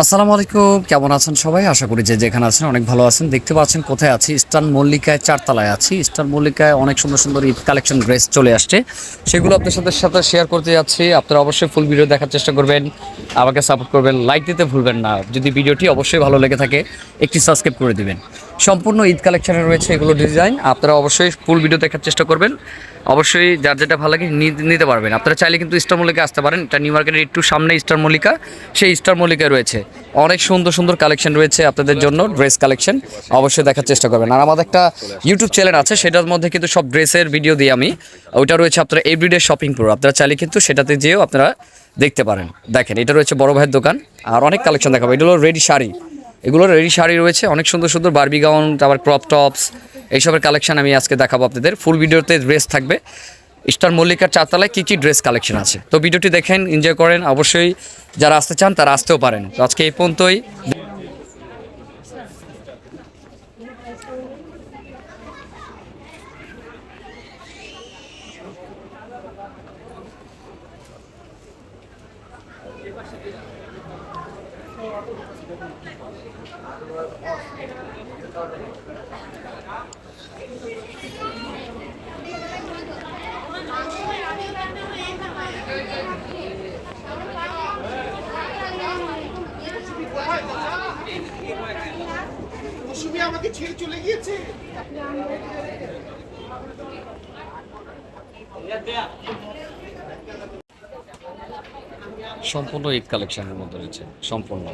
আসসালামু আলাইকুম। কেমন আছেন সবাই? আশা করি যে যেখানে আছেন অনেক ভালো আছেন। দেখতে পাচ্ছেন কোথায় আছি? ইস্টার্ন মল্লিকায় চারতলায় আছি। ইস্টার্ন মল্লিকায় অনেক সুন্দর সুন্দর ঈদ কালেকশন ড্রেস চলে আসছে। সেগুলো আপনার সাথে সাথে শেয়ার করতে যাচ্ছি। আপনারা অবশ্যই ফুল ভিডিও দেখার চেষ্টা করবেন। আমাকে সাপোর্ট করবেন। লাইক দিতে ভুলবেন না। যদি ভিডিওটি অবশ্যই ভালো লেগে থাকে, একটি সাবস্ক্রাইব করে দিবেন। সম্পূর্ণ ঈদ কালেকশনে রয়েছে এগুলো ডিজাইন আপনারা অবশ্যই ফুল ভিডিও দেখার চেষ্টা করবেন। অবশ্যই যার যেটা ভালো লাগে নিতে পারবেন। আপনারা চাইলে কিন্তু স্টার মল্লিকা আসতে পারেন। এটা নিউ মার্কেটের একটু সামনে স্টার মল্লিকা সেই স্টার মল্লিকা রয়েছে। অনেক সুন্দর সুন্দর কালেকশন রয়েছে আপনাদের জন্য ড্রেস কালেকশন অবশ্যই দেখার চেষ্টা করবেন। আর আমাদের একটা ইউটিউব চ্যানেল আছে, সেটার মধ্যে কিন্তু সব ড্রেসের ভিডিও দিই আমি। ওইটা রয়েছে আপনারা এভরিডে শপিং প্রো আপনারা চাইলে কিন্তু সেটাতে যেয়েও আপনারা দেখতে পারেন। দেখেন, এটা রয়েছে বড় ভাইয়ের দোকান। আর অনেক কালেকশন দেখাবো। এটা হলো রেডি শাড়ি। এগুলো রেডি শাড়ি রয়েছে, অনেক সুন্দর সুন্দর বারবি গাউন তারপর ক্রপ টপস এইসবের কালেকশন আমি আজকে দেখাবো আপনাদের। ফুল ভিডিওতে ড্রেস থাকবে। স্টার মল্লিকার চারতলায় কী কী ড্রেস কালেকশন আছে? তো ভিডিওটি দেখেন এনজয় করেন। অবশ্যই যারা আসতে চান, তারা আসতেও পারেন। তো আজকে এই পর্যন্তই। মৌসুমি আমাকে ছেড়ে চলে গিয়েছে। সম্পূর্ণ ঈদ কালেকশনের মধ্যে রয়েছে সম্পূর্ণ।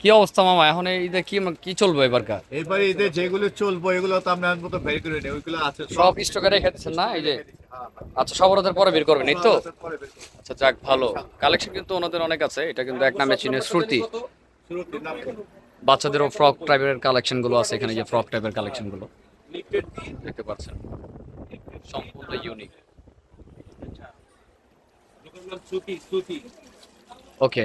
কি অবস্থা মামা? এখন এই ঈদে কি কি চলবে এবারকার? এবারে এদের যেগুলো চলবো এগুলো তো আমরা মতো বের করে নেই ওইগুলো আছে। সব স্টকে রেখে না এই যে? আচ্ছা সবরতের পরে বের করবেন এই তো। আচ্ছা যাক ভালো। কালেকশন কিন্তু ওনাদের অনেক আছে এটা কিন্তু এক নামে চিনে শ্রুতি। বাচ্চাদেরও ফ্রক টাইপের কালেকশনগুলো আছে এখানে যে ফ্রক টাইপের কালেকশনগুলো দেখতে পাচ্ছেন সম্পূর্ণ ইউনিক ওকে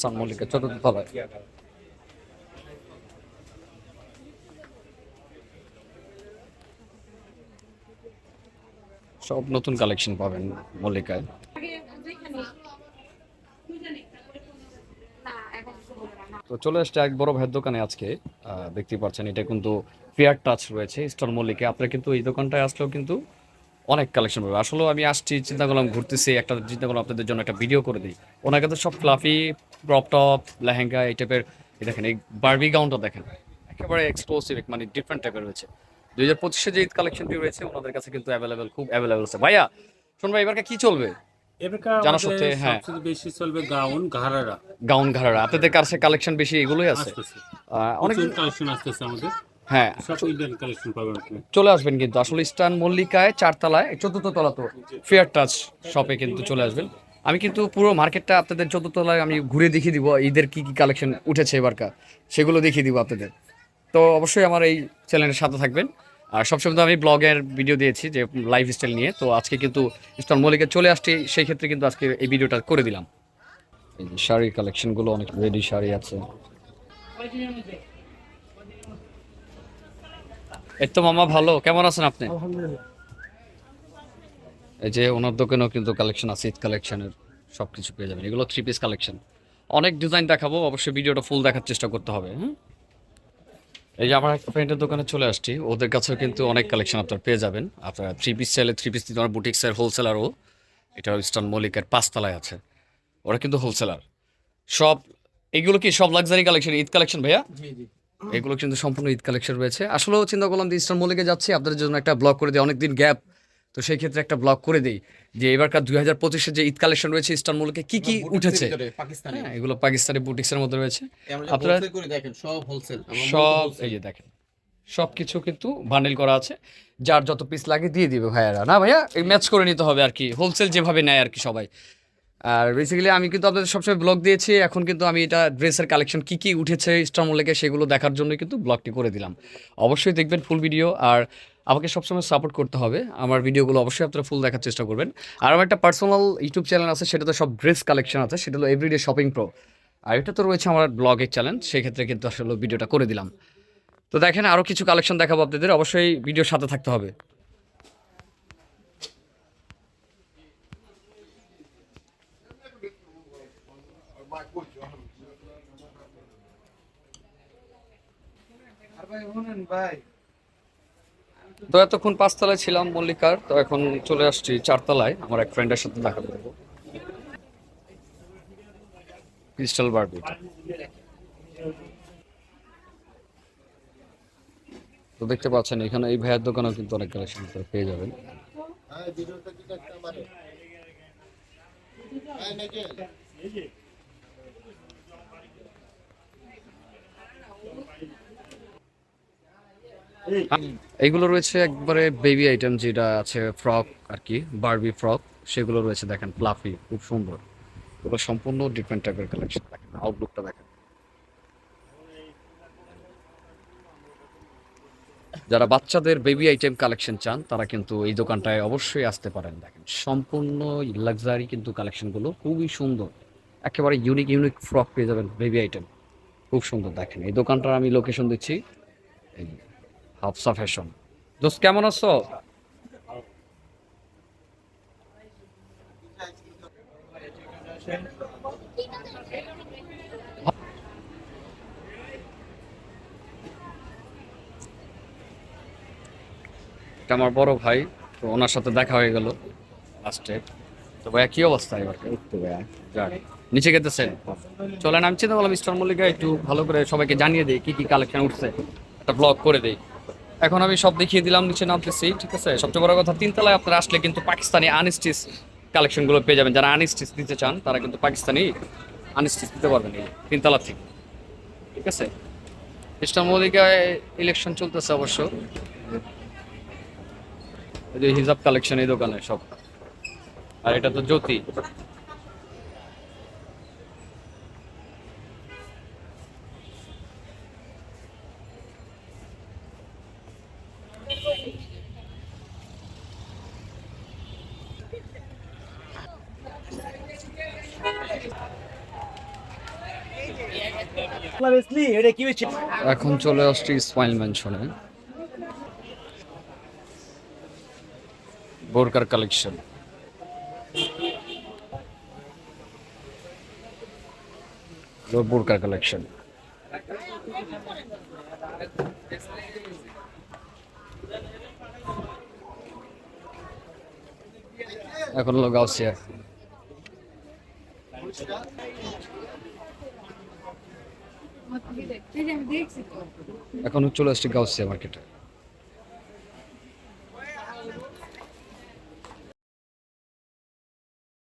সামলিকা চতুর্থ তলায় সব নতুন কালেকশন পাবেন মল্লিকায়। তো চলে আসছে এক বড় ভাইয়ের দোকানে আজকে। আহ, দেখতেই পাচ্ছেন এটা কিন্তু ফেয়ার টাচ রয়েছে স্টার মল্লিকে আপনারা কিন্তু এই দোকানটায় আসলেও কিন্তু অনেক কালেকশন পাবে আসলে আমি আসছি চিন্তা করলাম ঘুরতেছি একটা চিন্তা করলাম আপনাদের জন্য একটা ভিডিও করে দিই। ওনাকে তো সব ফ্লাফি ক্রপ টপ লেহেঙ্গা এই টাইপের দেখেন এই বার্বি গাউনটা দেখেন। একেবারে এক্সক্লুসিভ মানে ডিফারেন্ট টাইপের রয়েছে। দুই হাজার পঁচিশে যে ঈদ কালেকশনটি রয়েছে ওনাদের কাছে কিন্তু অ্যাভেলেবেল খুব অ্যাভেলেবেল আছে। ভাইয়া শুন ভাই কি চলবে? জানা আমাদের হ্যাঁ। বেশি চলবে গাউন ঘাড়ারা। গাউন ঘাড়া আপনাদের কাছে কালেকশন বেশি এগুলোই আছে? অনেক কালেকশন আসতেছে আমাদের। হ্যাঁ। সব ইন্ডিয়ান কালেকশন পাবেন আপনি। চলে আসবেন কিন্তু। আসলে ইস্টার্ন মল্লিকায় চারতলায় চতুর্থ তলা তো ফেয়ার টাচ শপে কিন্তু চলে আসবেন। আমি কিন্তু পুরো মার্কেটটা আপনাদের চতুর্থ তলায় আমি ঘুরে দেখিয়ে দিব ঈদের কি কি কালেকশন উঠেছে এবারকার। সেগুলো দেখিয়ে দিব আপনাদের। তো অবশ্যই আমার এই চ্যানেলের সাথে থাকবেন। আর সবসময় তো আমি ব্লগের ভিডিও দিয়েছি যে লাইফ স্টাইল নিয়ে তো আজকে কিন্তু ইস্টার্ন মল্লিকে চলে আসছে সেই ক্ষেত্রে কিন্তু আজকে এই ভিডিওটা করে দিলাম। এই যে শাড়ির কালেকশনগুলো অনেক রেডি শাড়ি আছে। এই তো মামা ভালো কেমন আছেন আপনি? এই যে ওনার দোকানেও কিন্তু কালেকশন আছে ঈদ কালেকশনের সব কিছু পেয়ে যাবেন। এগুলো থ্রি পিস কালেকশন অনেক ডিজাইন দেখাবো অবশ্যই ভিডিওটা ফুল দেখার চেষ্টা করতে হবে হ্যাঁ? এই যে আমার একটা ফ্রেন্ডের দোকানে চলে আসছি ওদের কাছেও কিন্তু অনেক কালেকশন আপনারা পেয়ে যাবেন। আপনারা থ্রি পিস চাইলে থ্রি পিস দিতে বুটিক্সের হোলসেলারও এটা ইস্টার্ন মল্লিকের পাঁচতলায় আছে। ওরা কিন্তু হোলসেলার সব এগুলো কি সব লাক্সারি কালেকশন ঈদ কালেকশন ভাইয়া? এগুলো কিন্তু সম্পূর্ণ ঈদ কালেকশন রয়েছে। আসলেও চিন্তা করলাম যে ইস্টার্ন মল্লিকে যাচ্ছি আপনাদের জন্য একটা ব্লগ করে দিয়ে অনেকদিন গ্যাপ তো সেই ক্ষেত্রে একটা ব্লগ করে দেই যে এবারকার দুই হাজার পঁচিশে যে ঈদ কালেকশন রয়েছে ইস্টার্ন মল্লিকে কি কি উঠেছে? হ্যাঁ এগুলো পাকিস্তানি বুটিক্সের মধ্যে রয়েছে। আপনারা দেখেন সব হোলসেল সব এই যে দেখেন সব কিছু কিন্তু বান্ডেল করা আছে। যার যত পিস লাগে দিয়ে দিবে ভাইয়ারা। না ভাইয়া এই ম্যাচ করে নিতে হবে আর কি হোলসেল যেভাবে নেয় আর কি সবাই। আর বেসিক্যালি আমি কিন্তু আপনাদের সবসময় ব্লগ দিয়েছি, এখন কিন্তু আমি এটা ড্রেসের কালেকশন কি কি উঠেছে স্টার মল্লিকে সেগুলো দেখার জন্য কিন্তু ব্লগটি করে দিলাম। অবশ্যই দেখবেন ফুল ভিডিও আর আমাকে সবসময় সাপোর্ট করতে হবে। আমার ভিডিওগুলো অবশ্যই আপনারা ফুল দেখার চেষ্টা করবেন। আর আমার একটা পার্সোনাল ইউটিউব চ্যানেল আছে সেটাতে সব ড্রেস কালেকশন আছে, সেটা হলো এভরিডে শপিং প্রো আর এটা তো রয়েছে আমার ব্লগের চ্যানেল সেক্ষেত্রে কিন্তু আসলে ভিডিওটা করে দিলাম। তো দেখেন আরও কিছু কালেকশন দেখাবো আপনাদের, অবশ্যই ভিডিওর সাথে থাকতে হবে। তো এতক্ষণ পাঁচতলায় ছিলাম মল্লিকার তো এখন চলে আসছি চারতলায়। আমার এক ফ্রেন্ডের সাথে দেখা করব। ক্রিস্টাল বারবি তো দেখতে পাচ্ছেন এখানে এই ভাইয়ের দোকানেও কিন্তু অনেক কালেকশন পেয়ে যাবেন। এইগুলো রয়েছে একবারে বেবি আইটেম যেটা আছে ফ্রক আর কি বারবি ফ্রক সেগুলো রয়েছে দেখেন প্লাফি খুব সুন্দর। এগুলো সম্পূর্ণ ডিফারেন্ট টাইপের কালেকশন দেখেন আউটলুকটা দেখেন। যারা বাচ্চাদের বেবি আইটেম কালেকশন চান, তারা কিন্তু এই দোকানটায় অবশ্যই আসতে পারেন, দেখেন। সম্পূর্ণ লাক্সারি কিন্তু কালেকশনগুলো খুবই সুন্দর। একেবারে ইউনিক ইউনিক ফ্রক পেয়ে যাবেন বেবি আইটেম খুব সুন্দর, দেখেন। এই দোকানটার আমি লোকেশন দিচ্ছি। এই হাফসা ফ্যাশন দোস্ত কেমন আছো? আমার বড় ভাই তো ওনার সাথে দেখা হয়ে গেল লাস্টে তো ভাইয়া কি অবস্থা এবার? নিচে গেতেছেন চলেন আমি চিন্তা করলাম মিস্টার মল্লিকা একটু ভালো করে সবাইকে জানিয়ে দিই কি কি কালেকশন উঠছে। একটা ব্লগ করে দিই। এখন আমি সব দেখিয়ে দিলাম, নিচে নামতেছি, ঠিক আছে? সবচেয়ে বড় কথা, তিনতলায় আপনারা আসলে কিন্তু পাকিস্তানি আনস্টিচ কালেকশনগুলো পেয়ে যাবেন। যারা আনস্টিচ দিতে চান, তারা কিন্তু পাকিস্তানি আনস্টিচ দিতে পারবেন এই তিনতলা থেকে, ঠিক আছে? মিস্টার মল্লিকায় ইলেকশন চলতেছে অবশ্য। যে হিজাব কালেকশন এই দোকানে সব। আর এটা তো জ্যোতি। এখন চলে আসছি স্মাইল ম্যানশনে। বোরকার কালেকশন। বোরকার কালেকশন। এখন হলো গাউসিয়া। এখন চলে আসছি গাউসিয়া মার্কেটে।